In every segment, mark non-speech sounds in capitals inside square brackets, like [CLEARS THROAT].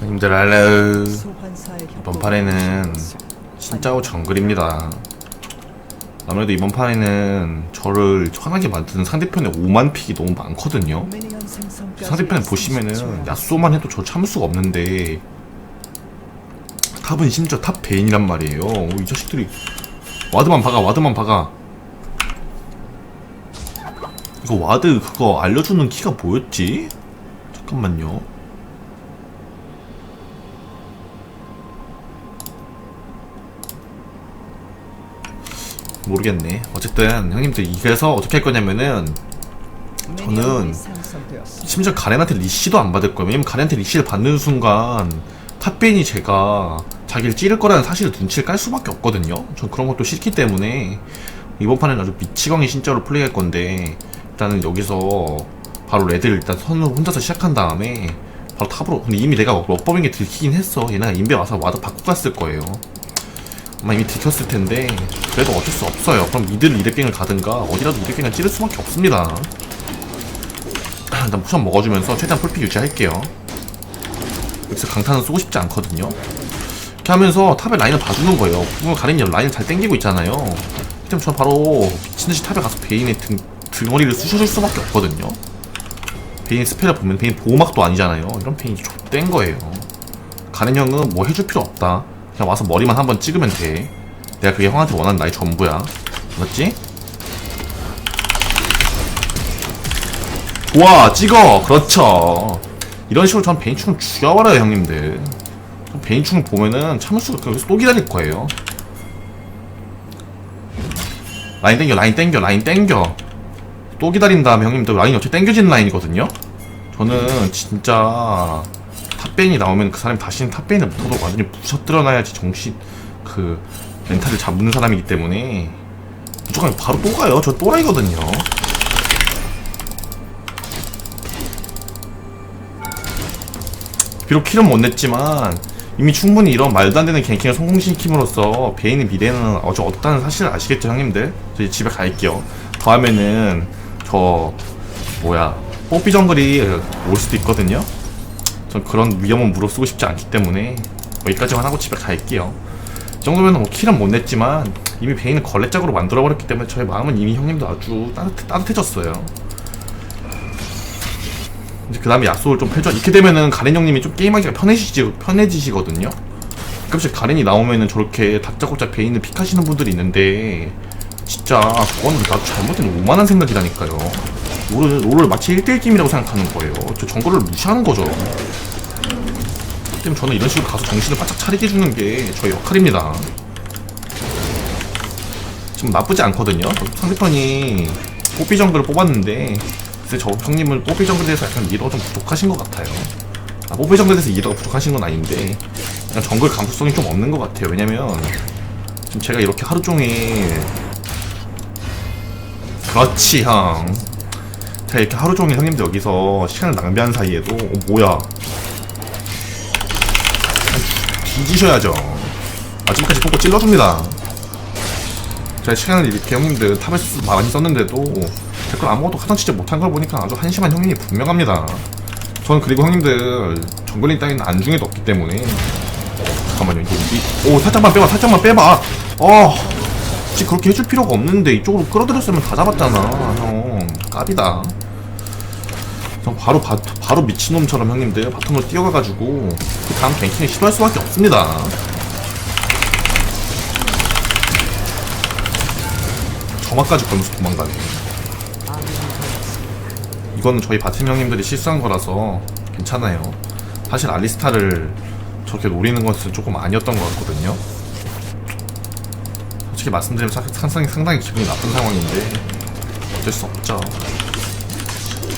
형님들 소환사의 이번 판에는 진짜로 정글입니다. 아무래도 이번 판에는 저를 천하게 만드는 상대편의 5만 픽이 너무 많거든요. 미니언 생성까지 상대편 30초 보시면은 야쏘만 해도 저 참을 수가 없는데 탑은 심지어 탑 베인이란 말이에요. 오, 이 자식들이 와드만 박아 와드만 박아. 이거 와드 그거 알려주는 키가 뭐였지? 잠깐만요 모르겠네 어쨌든 형님들 이래서 어떻게 할 거냐면은 저는. 심지어 가렌한테 리시도 안 받을 거예요. 왜냐면 가렌한테 리시를 받는 순간 탑벤이 제가 자기를 찌를 거라는 사실을 눈치를 깔 수밖에 없거든요. 전 그런 것도 싫기 때문에 이번 판에는 아주 미치광이 진짜로 플레이할 건데 일단은 여기서 바로 레드를 일단 선으로 혼자서 시작한 다음에 바로 탑으로 근데 이미 내가 럭법인 게 들키긴 했어. 얘네가 인베 와서 와도 바꾸고 갔을 거예요. 아마 이미 들켰을 텐데 그래도 어쩔 수 없어요. 그럼 미드를 200갱을 가든가 어디라도 200갱을 찌를 수밖에 없습니다. 일단 포션 먹어주면서 최대한 풀피 유지할게요. 여기서 강타는 쓰고 싶지 않거든요. 이렇게 하면서 탑에 라인을 봐주는 거예요. 그러면 가렌이 라인을 잘 땡기고 있잖아요. 그럼 저는 바로 미친듯이 탑에 가서 베인의 등, 등허리를 쑤셔줄 수밖에 없거든요. 베인 스펠을 보면 베인 보호막도 아니잖아요. 이런 베인이 족된 거예요. 가렌 형은 뭐 해줄 필요 없다 그냥 와서 머리만 한번 찍으면 돼. 내가 그게 형한테 원하는 나의 전부야. 맞지? 좋아 찍어! 그렇죠. 이런 식으로 전 베인충을 죽여버려요 형님들. 전 베인충을 보면은 참을 수가 없어요. 그래서 또 기다릴 거예요. 라인 땡겨 라인 땡겨 라인 땡겨. 또 기다린 다음에 형님들 라인이 어차피 땡겨지는 라인이거든요? 저는 진짜 탑베인이 나오면 그 사람이 다시는 탑베인을 못하도록 완전히 부셔뜨려놔야지 정신 그 멘탈을 잡는 사람이기 때문에. 무조건 바로 또 가요. 저 또라이거든요. 비록 킬은 못 냈지만 이미 충분히 이런 말도 안 되는 갱킹을 성공시킴으로써 베인의 미래는 아주 어둡다는 사실을 아시겠죠 형님들? 저 이제 집에 갈게요. 다음에는 저 뭐야 뽀삐 정글이 올 수도 있거든요 전 그런 위험은 무릅쓰고 싶지 않기 때문에 여기까지만 하고 집에 갈게요 이 정도면 뭐 킬은 못 냈지만 이미 베인을 걸레짝으로 만들어버렸기 때문에 저의 마음은 이미 형님도 아주 따뜻, 따뜻해졌어요 이제 그 다음에 야소를 좀 펴줘. 이렇게 되면은 가렌 형님이 좀 게임하기가 편해지시, 편해지시거든요? 가끔씩 가렌이 나오면은 저렇게 다짜고짜 베인을 픽하시는 분들이 있는데, 진짜, 그거는 나도 잘못된 오만한 생각이라니까요. 롤을, 롤을 마치 1대1 게임이라고 생각하는 거예요. 저 정글을 무시하는 거죠. 때문에 저는 이런 식으로 가서 정신을 바짝 차리게 해주는 게 저의 역할입니다. 지금 나쁘지 않거든요. 상대편이 뽀삐 정글을 뽑았는데, 근데 저 형님은 뽀삐 정글에 대해서 약간 리더가 좀 부족하신 것 같아요. 아, 뽀삐 정글에 대해서 리더가 부족하신 건 아닌데 그냥 정글 감수성이 좀 없는 것 같아요. 왜냐면 지금 제가 이렇게 하루 종일 그렇지 형. 제가 이렇게 하루 종일 형님들 여기서 시간을 낭비한 사이에도 어, 뭐야 뒤지셔야죠. 마지막까지 꼭 찔러줍니다. 제가 시간을 이렇게 형님들 탑에서 쓰- 많이 썼는데도 댓글 아무것도 진짜 못한 걸 보니까 아주 한심한 형님이 분명합니다. 저는 그리고 형님들 정글링 따위는 안중에도 없기 때문에 잠깐만요 이거 이, 오 살짝만 빼봐 살짝만 빼봐 어 굳이 그렇게 해줄 필요가 없는데 이쪽으로 끌어들였으면 다 잡았잖아 형 깝이다 전 바로 바, 바로 미친놈처럼 형님들 바텀으로 뛰어가가지고 그 다음 갱킹을 시도할 수밖에 없습니다 점화까지 걸면서 도망가네 이거는 저희 바팀 형님들이 실수한 거라서 괜찮아요. 사실 알리스타를 저렇게 노리는 것은 조금 아니었던 것 같거든요. 솔직히 말씀드리면 사- 상당히, 상당히 기분이 나쁜 상황인데 어쩔 수 없죠.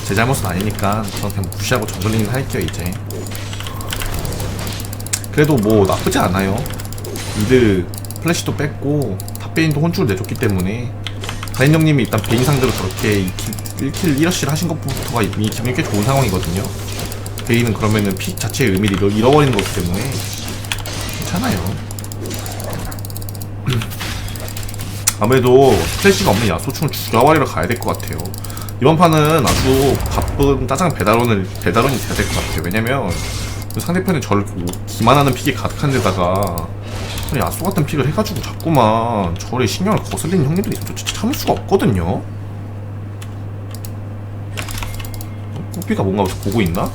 제 잘못은 아니니까 저는 그냥 무시하고 정글링을 할게요 이제. 그래도 뭐 나쁘지 않아요. 미드 플래시도 뺐고 탑베인도 혼쭐을 내줬기 때문에 가인 형님이 일단 베인 상대로 저렇게 1킬 1러시를 하신 것부터가 이미 기분이 꽤 좋은 상황이거든요. 베인은 그러면은 픽 자체의 의미를 잃어, 잃어버리는 거기 때문에 괜찮아요. [CLEARS THROAT] 아무래도 스트레시가 없는 야소충을 죽여버리러 가야 될 것 같아요. 이번 판은 아주 바쁜 짜장 배달원을 배달원이 돼야 될 것 같아요. 왜냐면 상대편에 저를 오- 기만하는 픽이 가득한 데다가 아니 야수 같은 픽을 해가지고 자꾸만 저를 신경을 거슬리는 형님들이 진짜 참을 수가 없거든요 꾸삐가 뭔가 보고 있나?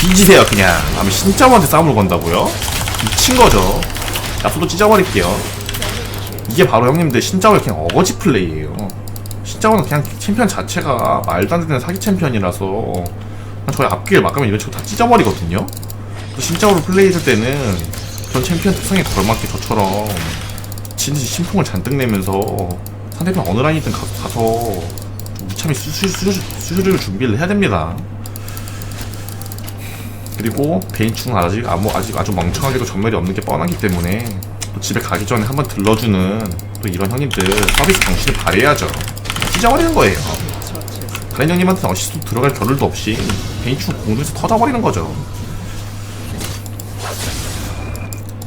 뒤지세요 그냥 아무 신짜오한테 싸움을 건다고요? 미친 거죠 야수도 찢어버릴게요. 이게 바로 형님들 신짜오의 그냥 어거지 플레이예요. 신짜오는 그냥 챔피언 자체가 말도 안 되는 사기 챔피언이라서 저희 앞길 막가면 이런 식으로 다 찢어버리거든요. 또 신짜오를 플레이했을 때는 그런 챔피언 특성에 걸맞게 저처럼 진짜 심풍을 잔뜩 내면서 상대편 어느 라인이든 가, 가서 무참히 수술, 수술, 수술을 준비를 해야 됩니다 그리고 베인충은 아직 아무 아직 아주 멍청하게도 전멸이 없는 게 뻔하기 때문에 또 집에 가기 전에 한번 들러주는 또 이런 형님들 서비스 정신을 발휘해야죠. 찢어버리는 거예요. 다른 형님한테 어시스트 들어갈 겨를도 없이 베인충 공중에서 터져버리는 거죠.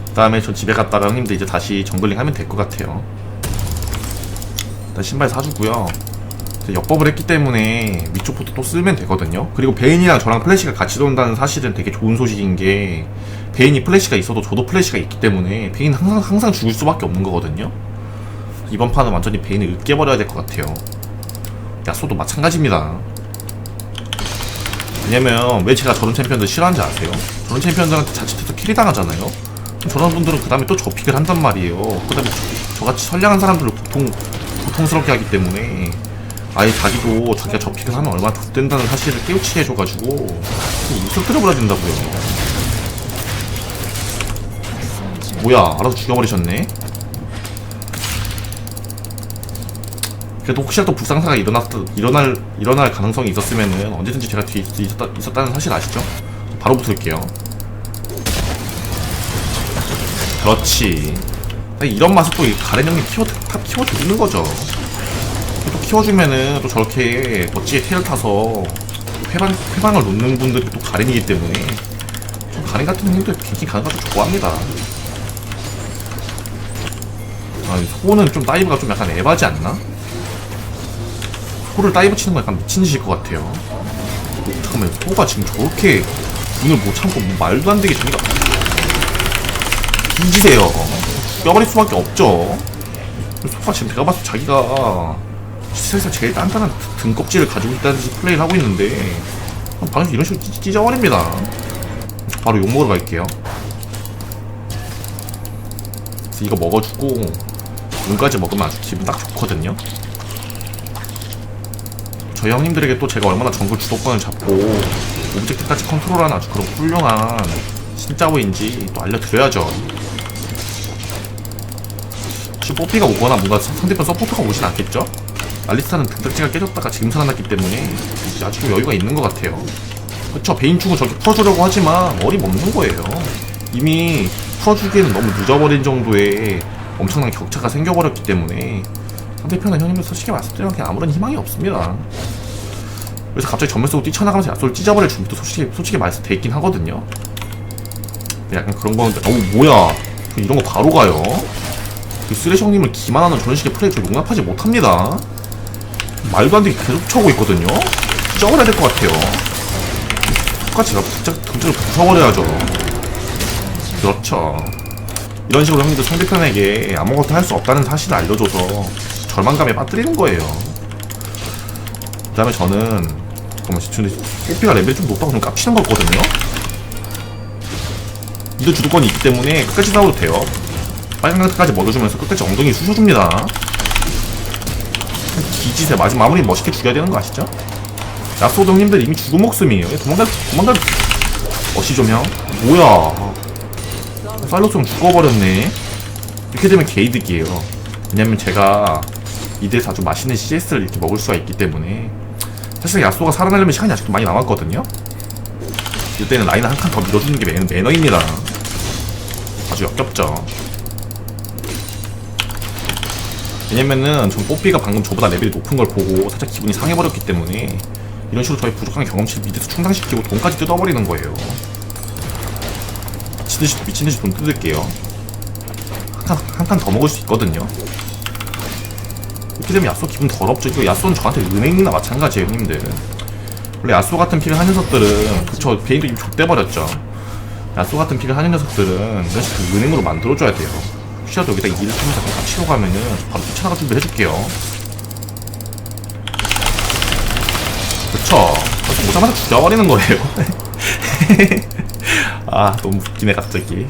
그다음에 저 집에 갔다가 형님들 이제 다시 정글링 하면 될 것 같아요. 일단 신발 사주고요. 역법을 했기 때문에 위쪽부터 또 쓰면 되거든요. 그리고 베인이랑 저랑 플래시가 같이 돈다는 사실은 되게 좋은 소식인 게 베인이 플래시가 있어도 저도 플래시가 있기 때문에 베인은 항상 항상 죽을 수밖에 없는 거거든요. 이번 판은 완전히 베인을 으깨버려야 될 것 같아요. 야소도 마찬가지입니다. 왜냐면 왜 제가 저런 챔피언들 싫어하는지 아세요? 저런 챔피언들한테 자칫해서 킬이 당하잖아요. 저런 분들은 그 다음에 또 저 픽을 한단 말이에요. 그 다음에 저같이 선량한 사람들을 고통, 고통스럽게 하기 때문에 아예 자기도 자기가 저 픽을 하면 얼마나 득된다는 사실을 깨우치게 해줘가지고 끓여버려야 된다고요. 뭐야, 알아서 죽여버리셨네? 그래도 혹시라도 불상사가 일어났, 일어날, 일어날 가능성이 있었으면은 언제든지 제가 뒤에 있- 있었다, 있었다는 사실 아시죠? 바로 붙을게요. 그렇지. 이런 맛을 또이 가렌 형님 키워, 다 키워 드리는 거죠. 또 키워주면은 또 저렇게 멋지게 테를 타서 회방, 회방을 놓는 분들이 또 가렌이기 때문에 좀 가렌 같은 형님들 굉장히 것도 좋아합니다. 아, 소는 좀 다이브가 좀 약간 에바지 않나? 소를 다이브 치는 거 약간 미친 짓일 것 같아요. 어, 잠깐만, 소가 지금 저렇게 눈을 못 참고 뭐 말도 안 되게 저기가 뒤지세요. 뼈버릴 수밖에 없죠. 소가 지금 제가 봤을 때 자기가 세상에서 제일 단단한 등껍질을 가지고 있다는 듯이 플레이를 하고 있는데 방에서 이런 식으로 찢- 찢어버립니다. 바로 욕 먹으러 갈게요. 이거 먹어주고 눈까지 먹으면 아주 기분 딱 좋거든요. 저희 형님들에게 또 제가 얼마나 정글 주도권을 잡고 오브젝트까지 컨트롤하는 아주 그런 훌륭한 신짜오인지 또 알려드려야죠. 혹시 뽀삐가 오거나 뭔가 사- 상대편 서포터가 오진 않겠죠? 알리스타는 등딱지가 깨졌다가 지금 살아났기 때문에 아주 좀 여유가 있는 것 같아요. 그쵸, 베인충을 저렇게 풀어주려고 하지만 어림없는 거예요. 이미 풀어주기에는 너무 늦어버린 정도의 엄청난 격차가 생겨버렸기 때문에 상대편은 형님들 솔직히 말씀드리면 그냥 아무런 희망이 없습니다. 그래서 갑자기 전면 쏘고 뛰쳐나가면서 야소를 찢어버릴 준비도 솔직히, 솔직히 말해서 돼 있긴 하거든요. 약간 그런 건데, 어우, 뭐야. 저 이런 거 바로 가요. 그 쓰레쉬 형님을 기만하는 저런 식의 플레이 저 용납하지 못합니다. 말도 안 되게 계속 쳐오고 있거든요. 찢어버려야 될 것 같아요. 똑같이 등짝, 등짝을 부숴버려야죠. 그렇죠. 이런 식으로 형님들 상대편에게 아무것도 할 수 없다는 사실을 알려줘서 절망감에 빠뜨리는 거예요. 그 다음에 저는, 잠깐만, 근데 뽀삐가 레벨이 좀 높다고 좀 깝치는 거거든요? 이도 주도권이 있기 때문에 끝까지 싸워도 돼요. 빨간 카드까지 먹여주면서 끝까지 엉덩이 쑤셔줍니다. 기지세 마지막 마무리 멋있게 죽여야 되는 거 아시죠? 야소도 형님들 이미 죽은 목숨이에요. 도망갈, 도망갈, 어시 좀 형. 뭐야. 형 죽어버렸네. 이렇게 되면 게이득이에요. 왜냐면 제가 이대에서 아주 맛있는 CS를 이렇게 먹을 수가 있기 때문에 사실 야소가 살아나려면 시간이 아직도 많이 남았거든요. 이때는 라인을 한 칸 더 밀어주는 게 매, 매너입니다. 아주 역겹죠. 왜냐면은 전 뽀삐가 방금 저보다 레벨이 높은 걸 보고 살짝 기분이 상해버렸기 때문에 이런 식으로 저희 부족한 경험치를 미드에서 충당시키고 돈까지 뜯어버리는 거예요. 미친듯이, 미친듯이 돈 뜯을게요. 한칸한칸 더 먹을 수 있거든요. 이렇게 되면 야쏘 기분 더럽죠 이거 야쏘는 저한테 은행이나 마찬가지예요 형님들 원래 야쏘 같은 픽을 하는 녀석들은 그쵸 베인도 이미 족대버렸죠 야쏘 같은 픽을 하는 녀석들은 이런 식으로 은행으로 만들어줘야 돼요 혹시라도 여기다 일을 타면서 다 치러 가면은 바로 쫓아나가 준비해줄게요. 그쵸? 그래서 오자마자 죽여버리는 거예요. [LAUGHS] 아 너무 웃기네 갑자기.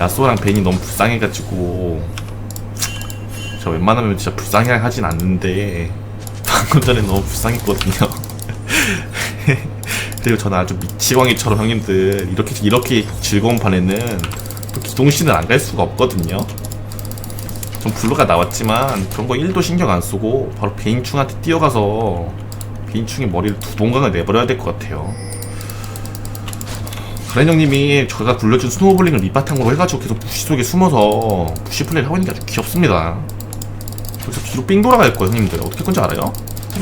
야쏘랑 베인이 너무 불쌍해가지고. 저 웬만하면 진짜 불쌍해 하진 않는데. 방금 전에 너무 불쌍했거든요. [LAUGHS] 그리고 저는 아주 미치광이처럼 형님들 이렇게 이렇게 즐거운 판에는 또 기동신을 안갈 수가 없거든요 전 블루가 나왔지만 그런 거 1도 신경 안 쓰고 바로 베인충한테 뛰어가서 베인충의 머리를 두 봉강을 내버려야 될 것 같아요 가렌 형님이 제가 굴려준 스노우볼링을 밑바탕으로 해가지고 계속 부시 속에 숨어서 부시 플레이를 하고 있는 게 아주 귀엽습니다. 그래서 뒤로 삥 돌아갈 거예요, 형님들. 어떻게 할 건지 알아요?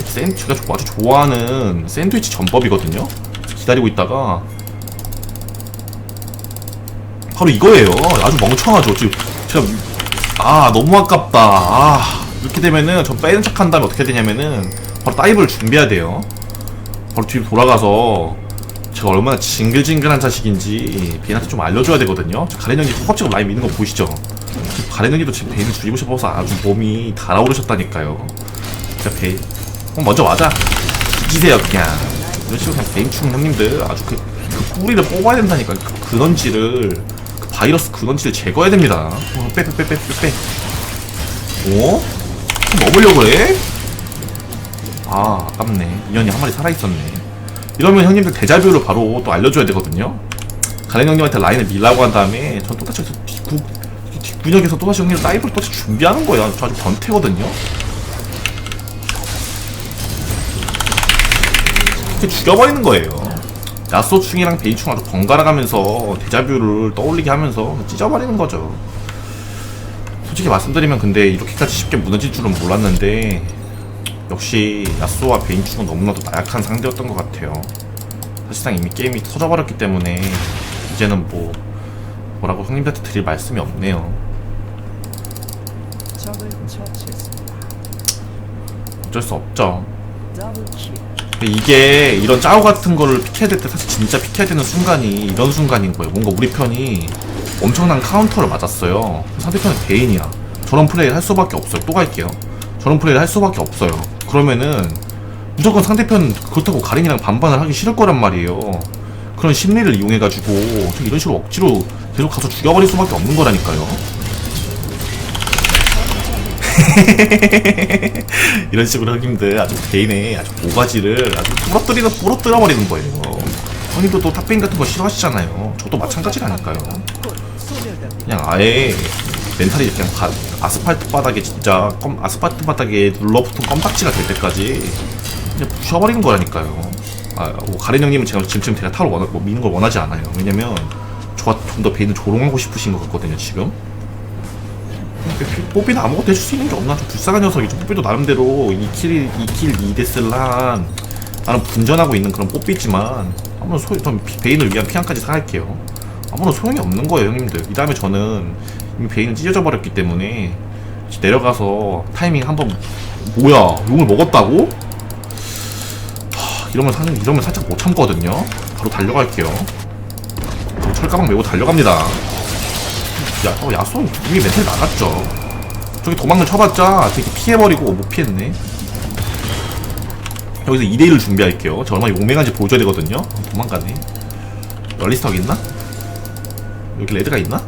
샌, 제가 조- 아주 좋아하는 샌드위치 전법이거든요. 기다리고 있다가 바로 이거예요. 아주 멍청하죠. 지금 제가 아 너무 아깝다. 아 이렇게 되면은 전 빼는 척한 다음에 어떻게 되냐면은 바로 다이브를 준비해야 돼요. 바로 뒤로 돌아가서 제가 얼마나 징글징글한 자식인지 베인한테 좀 알려줘야 되거든요. 저 형이 허겁지겁 라인 미는 거 보이시죠? 형이도 지금 베인을 죽이고 싶어서 아주 몸이 달아오르셨다니까요. 진짜 베인. 어, 먼저 맞아. 뒤지세요 그냥. 이런 식으로 그냥 베인 충 형님들 아주 그, 그 뿌리를 뽑아야 된다니까. 그 근원지를 그 바이러스 근원지를 제거해야 됩니다. 어, 빼, 빼, 빼, 빼, 빼, 빼. 오? 먹으려고 그래? 아, 아깝네. 인연이 한 마리 살아있었네. 이러면 형님들 대자뷰를 바로 또 알려줘야 되거든요. 가렌 형님한테 라인을 밀라고 한 다음에 전 여기서 뒷구, 뒷구역에서 또다시 형님 다이브를 또다시 준비하는 거예요. 저 아주 변태거든요. 이렇게 죽여버리는 거예요. 야쏘충이랑 베이충 아주 번갈아 가면서 대자뷰를 떠올리게 하면서 찢어버리는 거죠. 솔직히 말씀드리면 근데 이렇게까지 쉽게 무너질 줄은 몰랐는데 역시 야쏘와 베인충은 너무나도 나약한 상대였던 것 같아요. 사실상 이미 게임이 터져버렸기 때문에 이제는 뭐 뭐라고 형님들한테 드릴 말씀이 없네요. 어쩔 수 없죠. 근데 이게 이런 짜오 같은 거를 피해야 될 때 사실 진짜 피해야 되는 순간이 이런 순간인 거예요. 뭔가 우리 편이 엄청난 카운터를 맞았어요. 상대편은 베인이야. 저런 플레이를 할 수밖에 없어요. 또 갈게요. 저런 플레이를 할 수밖에 없어요. 그러면은 무조건 상대편 그렇다고 가린이랑 반반을 하기 싫을 거란 말이에요. 그런 심리를 이용해가지고 좀 이런 식으로 억지로 계속 가서 죽여버릴 수밖에 없는 거라니까요. [LAUGHS] 이런 식으로 형님들 아주 개인의 아주 모가지를 아주 부러뜨리는 부러뜨려 버리는 거예요. 형님도 또 탑페인 같은 거 싫어하시잖아요. 저도 마찬가지라니까요. 그냥 아예 멘탈이 그냥 바- 아스팔트 바닥에 진짜 껌, 아스팔트 바닥에 눌러붙은 껌딱지가 될 때까지 그냥 부셔버리는 거라니까요. 아, 뭐 가렌 형님은 제가 지금 제가 타로 원하, 뭐 미는 걸 원하지 않아요. 왜냐면 저가 좀더 베인을 조롱하고 싶으신 것 같거든요 지금. 뽀삐는 아무것도 해줄 수 있는 게 없나 좀 불쌍한 녀석이죠. 뽀삐도 나름대로 2킬 2킬 2데스란 나는 분전하고 있는 그런 뽀삐지만 아무런 소전 베인을 위한 피안까지 사갈게요. 아무런 소용이 없는 거예요, 형님들. 이 다음에 저는 이미 베인은 찢어져 버렸기 때문에 내려가서 타이밍 한번 뭐야 용을 먹었다고? 하, 이러면 사는 이러면 살짝 못 참거든요. 바로 달려갈게요. 철가방 메고 달려갑니다. 야, 어, 야손 이미 멘탈 나갔죠. 저기 도망을 쳐봤자 되게 피해버리고 어, 못 피했네. 여기서 2대1을 준비할게요. 저 얼마나 용맹한지 보여줘야 되거든요. 어, 도망가네. 럴리스터가 있나? 여기 레드가 있나?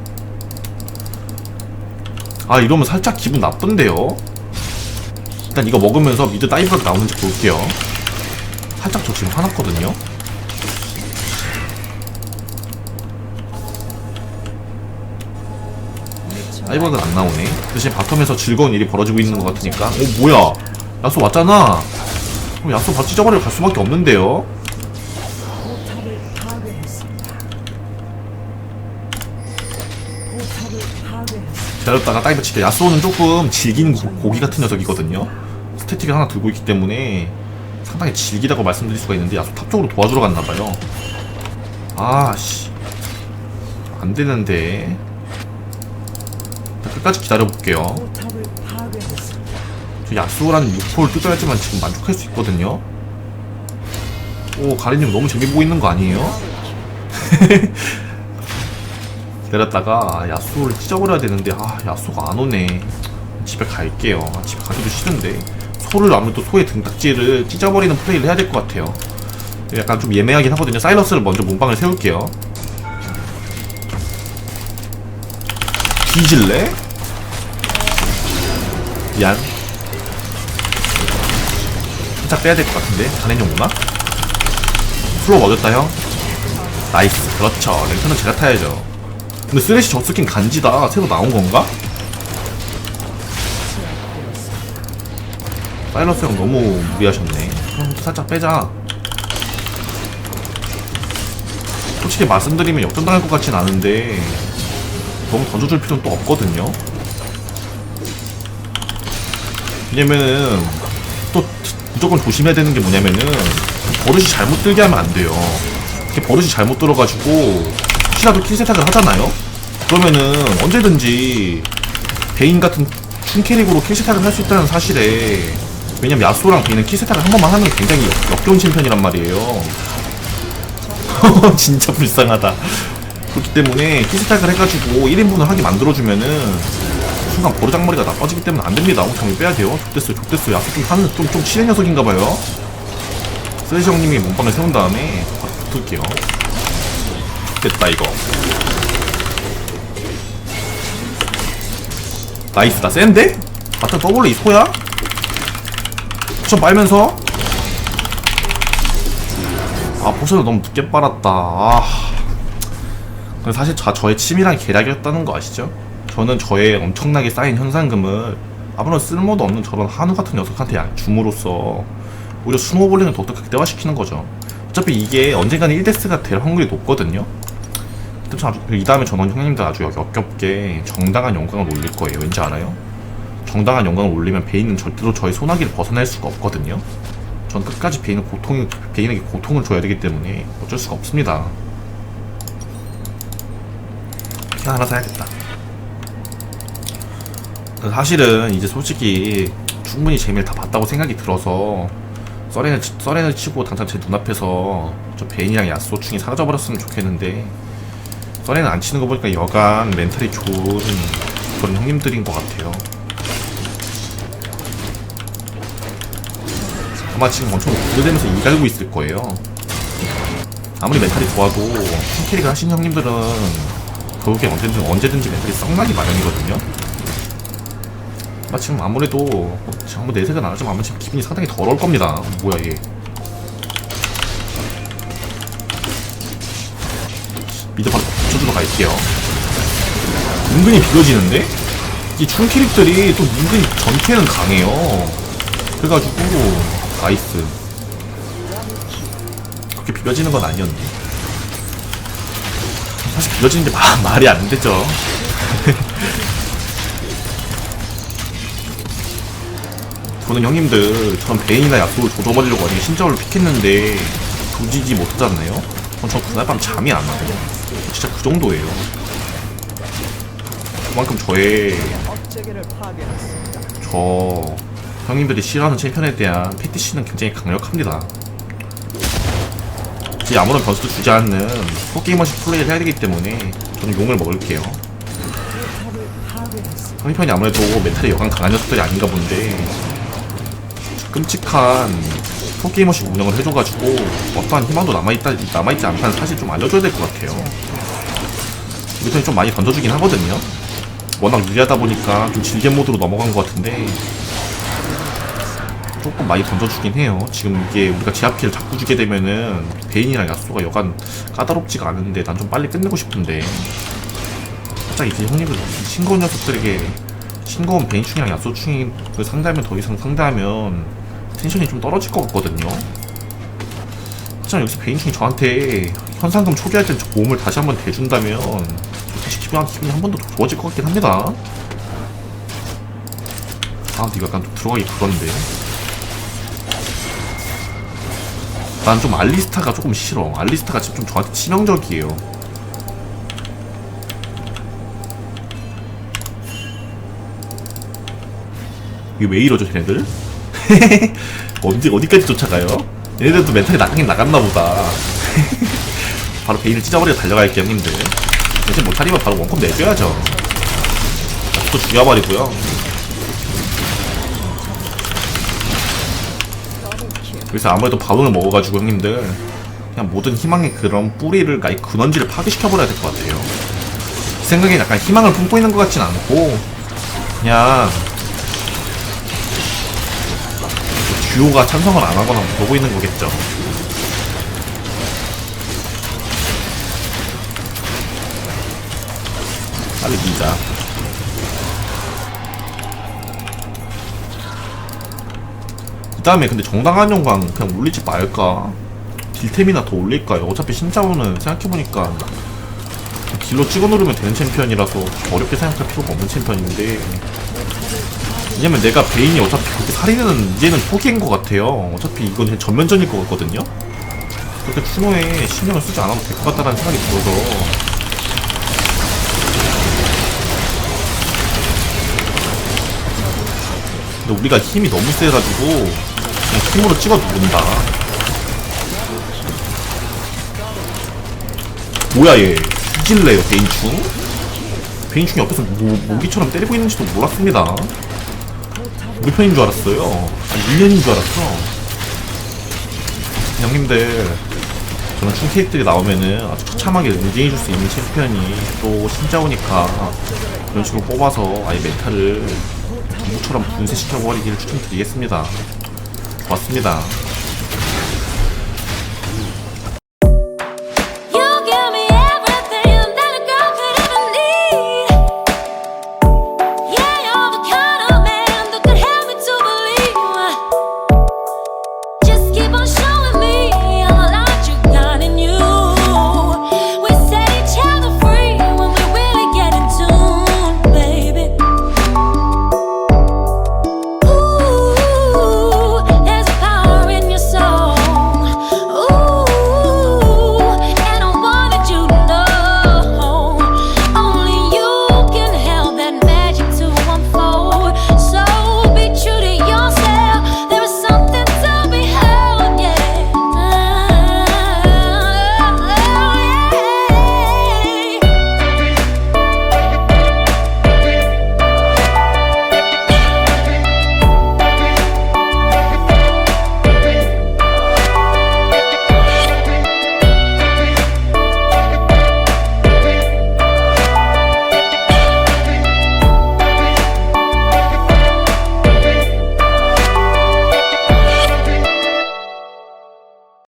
아 이러면 살짝 기분 나쁜데요 일단 이거 먹으면서 미드 다이브가 나오는지 볼게요 살짝 저 지금 화났거든요 다이브가 안 나오네. 대신 바텀에서 즐거운 일이 벌어지고 있는 것 같으니까. 어 뭐야? 야쏘 왔잖아. 그럼 야쏘 바로 찢어버리러 갈 수밖에 없는데요. 기다렸다가 다이브 치게 야쏘는 조금 질긴 고, 고기 같은 녀석이거든요. 스태틱을 하나 들고 있기 때문에 상당히 질기다고 말씀드릴 수가 있는데 야쏘 탑 쪽으로 도와주러 갔나봐요. 아씨. 안되는데 끝까지 기다려볼게요. 저 야스오라는 6포를 뜯어야지만 지금 만족할 수 있거든요. 오 가리님 너무 재미 보이는 거 아니에요? [LAUGHS] 내렸다가 야스오를 찢어버려야 되는데 아 야스오가 안 오네. 집에 갈게요. 아, 집에 가기도 싫은데 소를 아무래도 소의 등딱지를 찢어버리는 플레이를 해야 될 것 같아요. 약간 좀 예매하긴 하거든요. 사이러스를 먼저 몸방을 세울게요. 뒤질래? 미안. 살짝 빼야 될 것 같은데? 가렌용 오나? 플로우 먹였다 형. 나이스. 그렇죠. 랭크는 제가 타야죠. 근데 쓰레쉬 저 스킨 간지다. 새로 나온 건가? 사이러스 형 너무 무리하셨네. 형부터 살짝 빼자. 솔직히 말씀드리면 역전당할 것 같진 않은데 너무 던져줄 필요는 또 없거든요 왜냐면은 또 무조건 조심해야 되는 게 뭐냐면은 버릇이 잘못 들게 하면 안 돼요. 이렇게 버릇이 잘못 들어가지고 혹시라도 킬 세탁을 하잖아요. 그러면은 언제든지 베인 같은 춘캐릭으로 킬 세탁을 할 수 있다는 사실에 왜냐면 야스오랑 베인은 킬 세탁을 한 번만 게 굉장히 역- 역겨운 챔피언이란 말이에요. [LAUGHS] 진짜 불쌍하다. 그렇기 때문에 킬 세탁을 해가지고 1인분을 하게 만들어주면은 순간 버르장머리가 나빠지기 때문에 안 됩니다. 엄청 빼야 돼요. 좋댔어요, 좋댔어요. 야수 좀 하는 좀, 좀 치는 녀석인가봐요. 쓰레시 형님이 몸빵을 세운 다음에 바로 붙을게요. 됐다, 이거. 나이스, 나 센데? 맞다, 더블로 이소야? 저 빨면서. 아, 포션을 너무 늦게 빨았다. 아. 근데 사실 저, 저의 치밀한 계략이었다는 거 아시죠? 저는 저의 엄청나게 쌓인 현상금을 아무런 쓸모도 없는 저런 한우 같은 녀석한테 야- 줌으로써 오히려 스노우볼링을 더욱더 극대화시키는 거죠. 어차피 이게 언젠가는 1데스가 될 확률이 높거든요. 이 다음에 저는 형님들 아주 역- 역겹게 정당한 영광을 올릴 거예요. 왠지 알아요? 정당한 영광을 올리면 베인은 절대로 저의 소나기를 벗어날 수가 없거든요. 전 끝까지 베인은 고통 베인에게 고통을 줘야 되기 때문에 어쩔 수가 없습니다. 키 하나 사야겠다. 사실은 이제 솔직히 충분히 재미를 다 봤다고 생각이 들어서 썰렌을, 치- 썰렌을 치고 당장 제 눈앞에서 저 베인이랑 야스오충이 사라져버렸으면 좋겠는데 썰렌을 안 치는 거 보니까 여간 멘탈이 좋은 그런 형님들인 것 같아요. 아마 지금 엄청 기대되면서 이 갈고 있을 거예요. 아무리 멘탈이 좋아도 킹캐릭을 하신 형님들은 결국에 언제든, 언제든지 멘탈이 썩나기 마련이거든요 나 지금 아무래도 뭐 지금 한번 내색은 안 하지만 아마 지금 기분이 상당히 더러울 겁니다. 뭐야 얘. 미드 바로 붙여주러 갈게요. 은근히 비벼지는데? 이 중 캐릭들이 또 은근히 전캐는 강해요. 그래가지고 나이스. 그렇게 비벼지는 건 아니었네. 사실 비벼지는 게 마- [LAUGHS] 말이 안 되죠. 저는 형님들 전 베인이나 약속을 조져버리려고 어디 신짜오를 픽했는데 조지지 못하잖아요? 전, 저 그날 밤 잠이 안 와요 진짜 그 정도예요 그만큼 저의. 저 형님들이 싫어하는 챔피언에 대한 패티시는 굉장히 강력합니다 이제 아무런 변수도 주지 않는 포게이머식 플레이를 해야 되기 때문에 저는 용을 먹을게요 파괴했습니다. 상대편이 아무래도 메탈이 여간 강한 녀석들이 아닌가 본데 끔찍한 프로게이머식 운영을 해줘가지고 어떠한 희망도 남아있다, 남아있지 않다는 사실 좀 알려줘야 될 것 같아요. 편이 좀 많이 던져주긴 하거든요. 워낙 유리하다 보니까 좀 질겜 모드로 넘어간 것 같은데 조금 많이 던져주긴 해요. 지금 이게 우리가 제압키를 자꾸 주게 되면은 베인이랑 야수가 여간 까다롭지가 않은데 난 좀 빨리 끝내고 싶은데 살짝 이제 형님들 싱거운 녀석들에게 싱거운 베인충이랑 그 상대하면 더 이상 상대하면 텐션이 좀 떨어질 것 같거든요. 하지만 여기서 베인충이 저한테 현상금 초기할 땐저 몸을 다시 한번 대준다면 저 다시 기분, 기분이 한 번 더 좋아질 것 같긴 합니다. 아, 근데 이거 약간 좀 들어가기 그런데. 난 좀 알리스타가 조금 싫어. 알리스타가 지금 좀 저한테 치명적이에요. 이게 왜 이러죠 쟤네들? [LAUGHS] 언제 어디까지 쫓아가요? 얘네들도 멘탈이 나가긴 나갔나 보다. [LAUGHS] 바로 베인을 찢어버리고 달려갈게요 형님들. 대신 못하리면 바로 원컵 내줘야죠. 또 죽여버리고요. 그래서 아무래도 바론을 먹어가지고 형님들 그냥 모든 희망의 그런 뿌리를 아니 근원지를 파괴시켜버려야 될 것 같아요. 제 생각에 약간 희망을 품고 있는 것 같진 않고 그냥 듀오가 찬성을 안 하거나 그러고 있는 거겠죠. 빨리 미자 그 다음에 근데 정당한 영광 그냥 올리지 말까? 딜템이나 더 올릴까요? 어차피 신짜오는 생각해보니까 딜로 찍어 누르면 되는 챔피언이라서 어렵게 생각할 필요가 없는 챔피언인데 왜냐면 내가 베인이 어차피 그렇게 살인은 이제는 포기한 것 같아요. 어차피 이건 그냥 전면전일 것 같거든요? 그렇게 추노에 신경을 쓰지 않아도 될 것 같다는 생각이 들어서. 근데 우리가 힘이 너무 세가지고 그냥 힘으로 찍어 누른다. 뭐야 얘. 뒤질래요 베인충? 베인충이 옆에서 모, 모기처럼 때리고 있는지도 몰랐습니다 우리 편인 줄 알았어요. 아니 밀년인 줄 알았어. 형님들 저는 충 캐릭들이 나오면은 아주 처참하게 응징해줄 수 있는 챔피언이 또 신짜오니까 그런 식으로 뽑아서 아예 메타를 전부처럼 분쇄시켜버리기를 추천드리겠습니다. 고맙습니다